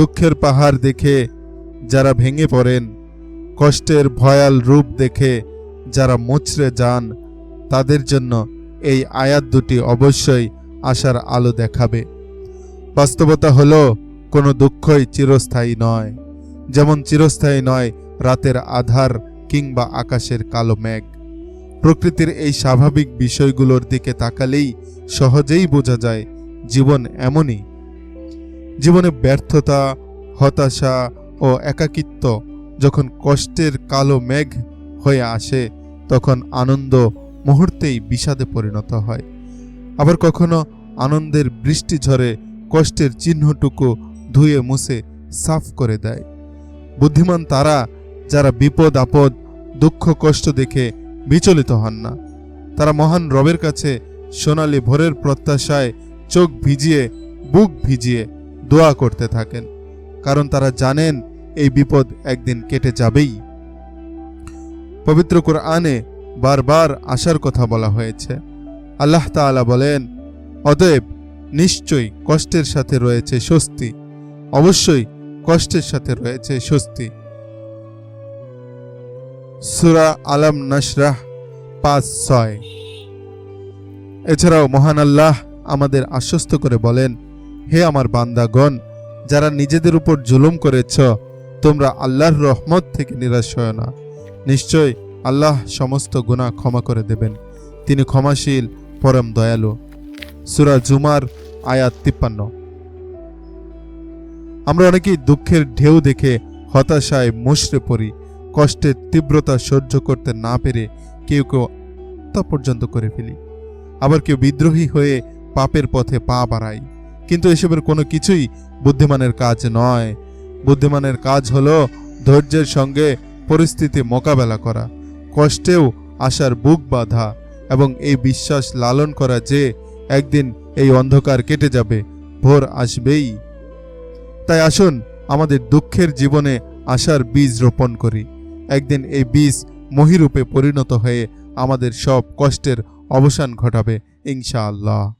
দুঃখের পাহাড় দেখে যারা ভেঙে পড়েন, কষ্টের ভয়াল রূপ দেখে যারা মুচড়ে যান, তাদের জন্য এই আয়াত দুটি অবশ্যই আশার আলো দেখাবে। বাস্তবতা হলো, কোনো দুঃখই চিরস্থায়ী নয়। যেমন চিরস্থায়ী নয় রাতের আধার কিংবা আকাশের কালো মেঘ। প্রকৃতির এই স্বাভাবিক বিষয়গুলোর দিকে তাকালেই সহজেই বোঝা যায়, জীবন এমনই। জীবনে ব্যর্থতা, হতাশা ও একাকিত্ব যখন কষ্টের কালো মেঘ হয়ে আসে, তখন আনন্দ মুহূর্তেই বিষাদে পরিণত হয়। আবার কখনো আনন্দের বৃষ্টি ঝরে কষ্টের চিহ্নটুকু ধুয়ে মুছে সাফ করে দেয়। বুদ্ধিমান তারা যারা বিপদ, আপদ, দুঃখ, কষ্ট দেখে বিচলিত হন না। তারা মহান রবের কাছে সোনালি ভোরের প্রত্যাশায় চোখ ভিজিয়ে, বুক ভিজিয়ে দোয়া করতে থাকেন, কারণ তারা জানেন এই বিপদ একদিন কেটে যাবেই। পবিত্র কোরআনে বারবার আসার কথা বলা হয়েছে। আল্লাহ তাআলা বলেন, অতএব নিশ্চয়ই কষ্টের সাথে রয়েছে স্বস্তি, অবশ্যই কষ্টের সাথে রয়েছে স্বস্তি। সুরা আলম নশরাহ পাঁচ ছয়। এছাড়াও মহান আল্লাহ আমাদের আশ্বস্ত করে বলেন হে আমার বান্দাগণ, যারা নিজেদের উপর জুলুম করেছ, তোমরা আল্লাহর রহমত থেকে নিরাশ হয় না। নিশ্চয় আল্লাহ সমস্ত গুনাহ ক্ষমা করে দেবেন। তিনি ক্ষমাশীল, পরম দয়ালু। সুরা জুমার আয়াত তিপ্পান্ন। আমরা অনেকেই দুঃখের ঢেউ দেখে হতাশায় মুশড়ে পড়ি কষ্টের তীব্রতা সহ্য করতে না পেরে কেউ কেউ হত্যা পর্যন্ত করে ফেলি। আবার কেউ বিদ্রোহী হয়ে পাপের পথে পা বাড়ায়। কিন্তু এসবের কোনো কিছুই বুদ্ধিমানের কাজ নয়। বুদ্ধিমানের কাজ হলো ধৈর্যের সঙ্গে পরিস্থিতি মোকাবেলা করা, কষ্টেও আশার বুক বাঁধা এবং এই বিশ্বাস লালন করা যে একদিন এই অন্ধকার কেটে যাবে, ভোর আসবেই। তাই আসুন আমাদের দুঃখের জীবনে আশার বীজ রোপণ করি। একদিন এই বীজ মহিরূপে পরিণত হয়ে আমাদের সব কষ্টের অবসান ঘটাবে, ইনশাআল্লাহ।